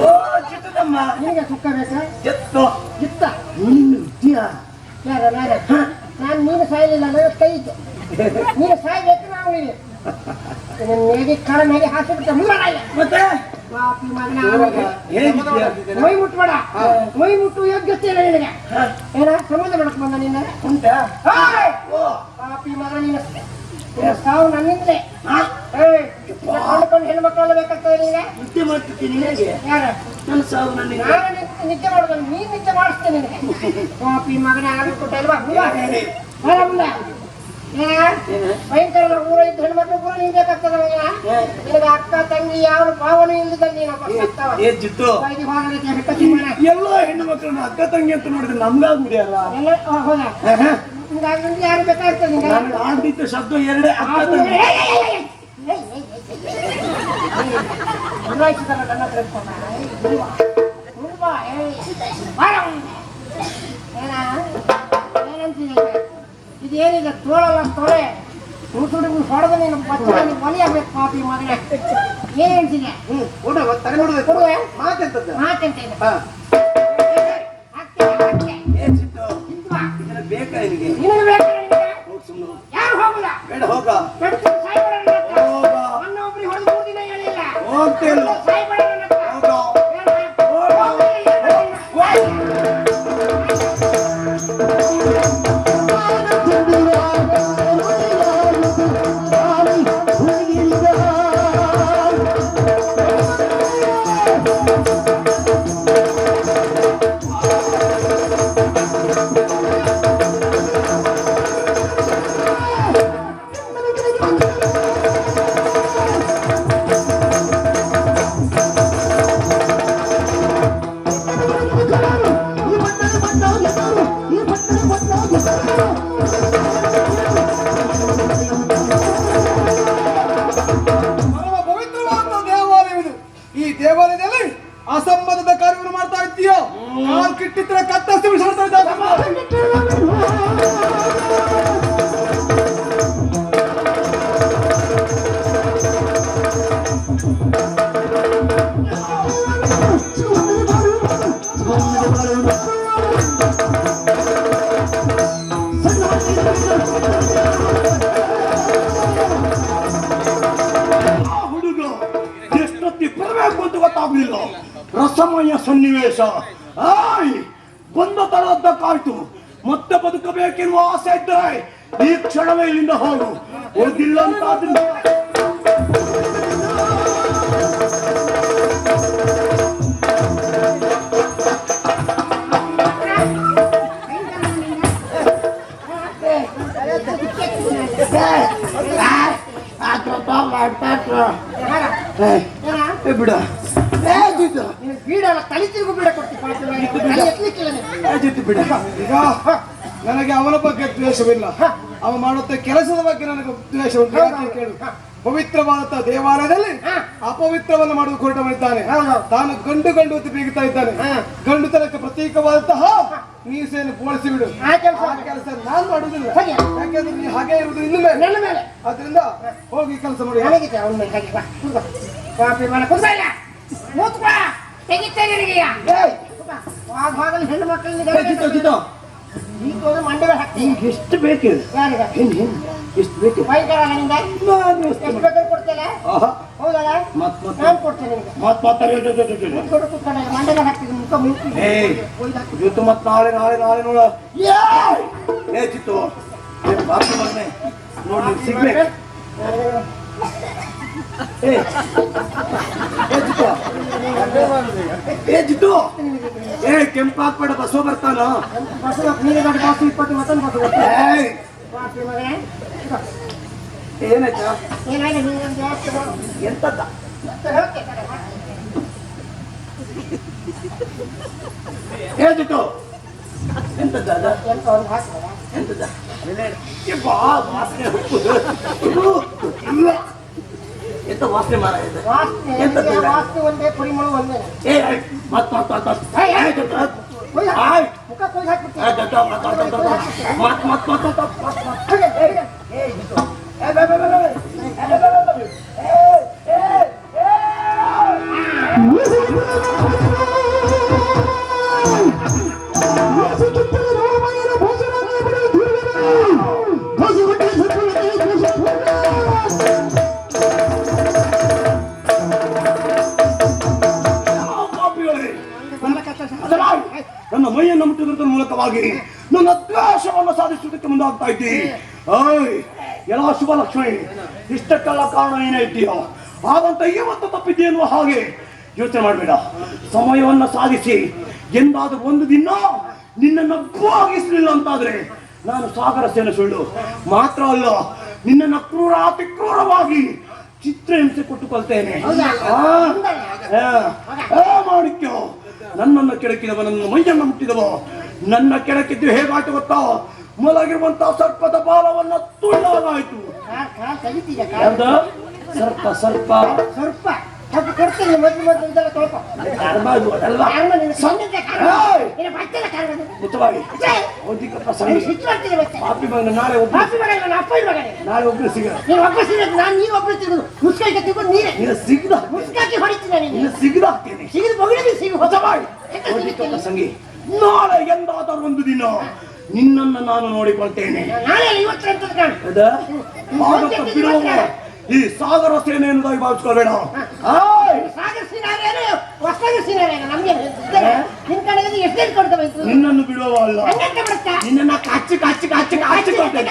ಓ ಚಿಕ್ಕದಮ್ಮ ನಿನಗೆ ಸುಕ್ಕ ಬೇಕಾ ಎತ್ತು ಇತ್ತ ನೀನು ಇದ್ದೀಯ ಯಾರ ನಾನೇ ನಾನು ನೀನು ಸಾಯಲಿಲ್ಲ ನನಗೆ ಕೈ ಇತ್ತು ನೀನು ಸಾಯ್ಬೇಕು ನಾವು ನೀನು ನಿನ್ನ ಮೇಗೆ ಮೇಗೆ ಹಾಕಿಬಿಟ್ಟ ಮುಳ್ಳಾಗ ಮತ್ತೆ ಪಾಪಿ ಮಗನ ಮೈ ಮುಟ್ಬೇಡ ಮೈ ಮುಟ್ಟು ಯೋಗ್ಯತೆ ಇಲ್ಲ ನಿನಗೆ ಏನ ಸಂಬಂಧ ಮಾಡಕ್ ಬಂದ ನಿನ್ನ ಉಂಟಾ ಪಾಪಿ ಮಗ ನೀನು ನಿನ್ನ ಸಾವು ನನ್ನಿಂದಲೇ ನಿತ್ಯ ಮಾಡ್ತೀನಿ ನಿನಗೆ ನನ್ನ ಸಾವು ನನಗೆ ನಾನು ನಿತ್ಯ ಮಾಡೋದು ನೀನು ಮಾಡಿಸ್ತೇನೆ ಕಾಪಿ ಮಗನ ಆಗಲು ಕೊಟ್ಟಲ್ವಾ ಭಯಂಕರ ಊರ ಇದ್ದ ಹೆಣ್ಮಕ್ಳು ಕೂಡ ನೀನ್ ಬೇಕಾಗ್ತದ ನಿನಗೆ ಅಕ್ಕ ತಂಗಿ ಯಾವ ಭಾವನೆ ಇಲ್ಲದ ನೀನಪ್ಪ ಎಲ್ಲೋ ಹೆಣ್ಣು ಮಕ್ಕಳನ್ನ ಅಕ್ಕ ತಂಗಿ ಅಂತ ನೋಡಿದ್ರೆ ನಮ್ಗಾಗ್ಬಿಡಿಯಲ್ಲ ಹೌದಾ ಯಾರು ಬೇಕಾಗ್ತದೆ ಶಬ್ದ ಎರಡೇ ಅಕ್ಕ ತಂಗಿ ಇದು ಏನೀಗ ತೋಳಲ್ಲ ತೊಳೆ ಉಳ್ಕೊಂಡು ಹೊಡೆದ ನೀನು ಪಚ್ಚ ನೀನು ಮನೆಯಾಗಬೇಕು ಪಾಪಿ ಮಗನೇ ಏನು ಹೇಳ್ತೀನಿ ಹ್ಞೂ ಕೊಡು ತಲೆ ನೋಡಿದೆ ಕೊಡುವೆ ಮಾತೆಂತದ್ದು ಮಾತೆಂತೇನೆ ಬೇಕಾ ನಿನಗೆ ನೀನು ಯಾರು ಹೋಗಲ್ಲ ಬೇಡ ಹೋಗ 电 ಸನ್ನಿವೇಶ. ಆಯ್! ಬಂದ ತರದ್ದಕ್ಕಾಯ್ತು ಮತ್ತೆ ಬದುಕಬೇಕೆನ್ನುವ ಆಸೆ ಇದ್ದರೆ ಈ ಕ್ಷಣವೇ ಇಲ್ಲಿಂದ ಹೋಗು. ಹೋಗಿಲ್ಲ ಅಂತ ಆದ್ರೆ ಏ, ಬಿಡ. ಏ ಜಿತ್ತು ನೀನು ಬೀಡ ಈಗ ನನಗೆ ಅವನ ಬಗ್ಗೆ ದ್ವೇಷವಿಲ್ಲ ಅವ ಮಾಡುತ್ತ ಕೆಲಸದ ಬಗ್ಗೆ ನನಗೆ ದ್ವೇಷ ಉಂಟು ಪವಿತ್ರವಾದಂತಹ ದೇವಾಲಯದಲ್ಲಿ ಅಪವಿತ್ರವನ್ನು ಮಾಡುವುದು ಹೊರಟ ಮಾಡಿದ್ದಾನೆ ತಾನು ಗಂಡು ಗಂಡು ಬೀಗುತ್ತಾ ಇದ್ದಾನೆ ಗಂಡುತನಕ್ಕೆ ಪ್ರತೀಕವಾದಂತಹ ಮೀಸೆಯನ್ನು ಬೋಳಿಸಿ ಬಿಡು ಕೆಲಸ ನಾನು ಮಾಡುವುದಿಲ್ಲ. ಯಾಕೆಂದ್ರೆ ನೀ ಹಾಗೆ ಇರುವುದು ಇನ್ನು ಮೇಲೆ ಆದ್ರಿಂದ ಹೋಗಿ ಕೆಲಸ ಮಾಡಿ ಹೇಗಿದೆ ಅವನ ಮೂತ್ಕೋ ತೆಗಿತೇನೆ ಹೆಣ್ಣು ಮಕ್ಕಳಿಗೆ ಈಗ ಮಂಡಿಗಳು ಹಾಕ್ತೀನಿ ಎಷ್ಟು ಬೇಕು ಯಾರಿಗೆ? ಹೆಣ್ಣು ಹೆಣ್ಣು ಎಷ್ಟು ಬೇಕು? ಬೇಕಾದ್ರೆ ಕೊಡ್ತೇನೆ? ಹೌದಲ್ಲ? ಮತ್ ಕೊಡ್ತೇನೆ ಮತ್ ಮತ್ತೆ ಕೂತ್ಕೊಂಡ ಮಂಡಲ ಹಾಕ್ತೀನಿ ಮುಖ ಮುಗಿತು ಇವತ್ತು ಮತ್ತೆ ನಾಳೆ ನಾಳೆ ನಾಳೆ ನೋಡ. ಏ ಚಿತ್ತು. ಬಾಕಿ ಬಂದೆ ನೋಡಿ ಸಿಗ್ಬೇಕು. ಏ ಏ ಕೆಂಪು ಹಾಕ್ಬೇಡ, ಬಸ್ಸು ಬರ್ತಾನ. ಬಸ್ಸು ಇಪ್ಪತ್ತು ಮತ್ತೊಂದು ಬಸ್ಸು ಬರ್ತಾನೆ ಏನಾಯ್ತಾ ಎಂತದ್ದ? ಏ ಜಿಟ್ಟು ಎಂತದ್ದ ಎಂತದ್ದ ವಾಸನೆ ಹುಟ್ಟುದು ಎಂತ ವಾಸನೆ ಮಾರ ಇದೆ ವಾಸನೆ ಎಂತದ್ದು? ನಿನಗೆ ವಾಸನೆ ಒಂದೇ ಪರಿಮಳ ಒಂದೇ ಏ ಮತ್ ಮತ್ ಮತ್ ಮತ್ ಏಯ್, ಏಯ್. ಏ ಜಿತ್ತು ಕೊಯ್ದು ಹಾಕು. ಆಯ್ ಮುಖ ಕೊಯ್ದು ಹಾಕ್ಬಿಡ್ತೀನಿ. ಏ ಜಿತ್ತು ಮತ್ ಮತ್ ಮತ್ ಮತ್ ಮೂಲಕವಾಗಿ ನನ್ನ ದ್ವೇಷವನ್ನು ಸಾಧಿಸುವುದಕ್ಕೆ ಮುಂದಾಗ್ತಾ ಇದ್ದಿ. ಓಯ್ ಎಲ್ಲ ಶುಭ ಲಕ್ಷ್ಮಿ. ಇಷ್ಟಕ್ಕೆಲ್ಲ ಕಾರಣ ಏನೈತಿಯೋ ಹಾಗಂತ ಇವತ್ತು ತಪ್ಪಿದ್ದೆ ಎನ್ನುವ ಹಾಗೆ ಯೋಚನೆ ಮಾಡಬೇಡ. ಸಮಯವನ್ನು ಸಾಧಿಸಿ. ಎಂದಾದ್ರೂ ಒಂದು ದಿನ ನಿನ್ನನ್ನು ಭಾಗಿಸಲಿಲ್ಲ ಅಂತಾದ್ರೆ ನಾನು ಸಾಗರ ಸೇನೆ ಸುಳ್ಳು. ಮಾತ್ರ ಅಲ್ಲ ನಿನ್ನನ್ನು ಕ್ರೂರ ಅತಿ ಕ್ರೂರವಾಗಿ ಚಿತ್ರಹಿಂಸೆ ಕೊಟ್ಟುಕೊಳ್ತೇನೆ. ಮಾಣಿಕ್ಯ ನನ್ನನ್ನು ಕೆಳಕಿದವ ನನ್ನ ಮೈಯನ್ನು ಮುಟ್ಟಿದವ. ನನ್ನ ಕೆಳಕಿದ್ದು ಹೇಗಾಯ್ತು ಗೊತ್ತಾ? ಮೊಲಗಿರುವಂತಹ ಸರ್ಪದ ಬಾಲವನ್ನ ತುಳ್ಳಲಾಯಿತು ಸರ್ಪ. ಸರ್ಪ. ಸರ್ಪ. ಸ್ವಲ್ಪ ಸ್ವಲ್ಪ ಕೊಡ್ತೀನಿ ಮೊದಲು ಮೊದಲು ಇದೆಲ್ಲ ಧರ್ಮ ಇದು ಅದಲ್ವಾ? ಸೊನ್ನಿದ್ದೆ ಮುತ್ತವಾಗಿ! ಬೌದ್ಧಿಕ ನೀನು ಪ್ರಸಂಗ. ಸಿಟ್ಟು ಮಾಡ್ತೀನಿ ಮತ್ತೆ? ಪಾಪಿ ಮಗನ ನಾಳೆ ಒಬ್ಬ ಪಾಪಿ ಮಗ ನನ್ನ ಅಪ್ಪ ಮಗನೇ ನಾಳೆ ಒಬ್ಬರು ಸಿಗ ನೀನು ಒಬ್ಬ ಸಿಗೋದು ನಾನು ನೀನು ಒಬ್ಬರು ಸಿಗೋದು ಮುಸ್ಕೈಗೆ ತಿಳ್ಕೊಂಡು ನೀನೇ. ನಿನ್ನ ಸಿಗದ ಮುಸ್ಕಾಕಿ ಹೊಡಿತೀನಿ ನಿನ್ನ ನೀನು. ಸಿಗದ ಹಾಕ್ತೇನೆ. ಸಿಗಿದು ಮಗಳಿಗೆ ಸಿಗು. ಹೊಸವಾಗಿ ಬೌದ್ಧಿಕ ಪ್ರಸಂಗಿ. ನಾಳೆ ಎಂದಾದರೂ ಒಂದು ದಿನ ನಿನ್ನನ್ನು ನಾನು ನೋಡಿಕೊಳ್ತೇನೆ. ಈ ಸಾಗರ ಸೇನೆ ಎನ್ನುವುದಾಗಿ ಭಾವಿಸ್ಕೊಳ್ಬೇಡ ನಿನ್ನನ್ನು ಬಿಡುವ ಅಲ್ಲ. ಹಂಗಂತ ಕಾಚಿ ಕಾಚಿ ಕಚ್ಚಿ ಕಚ್ಚಿ ಕಚ್ಚಿ ಕಚ್ಚಿ ಕೊಡ್ತೇನೆ.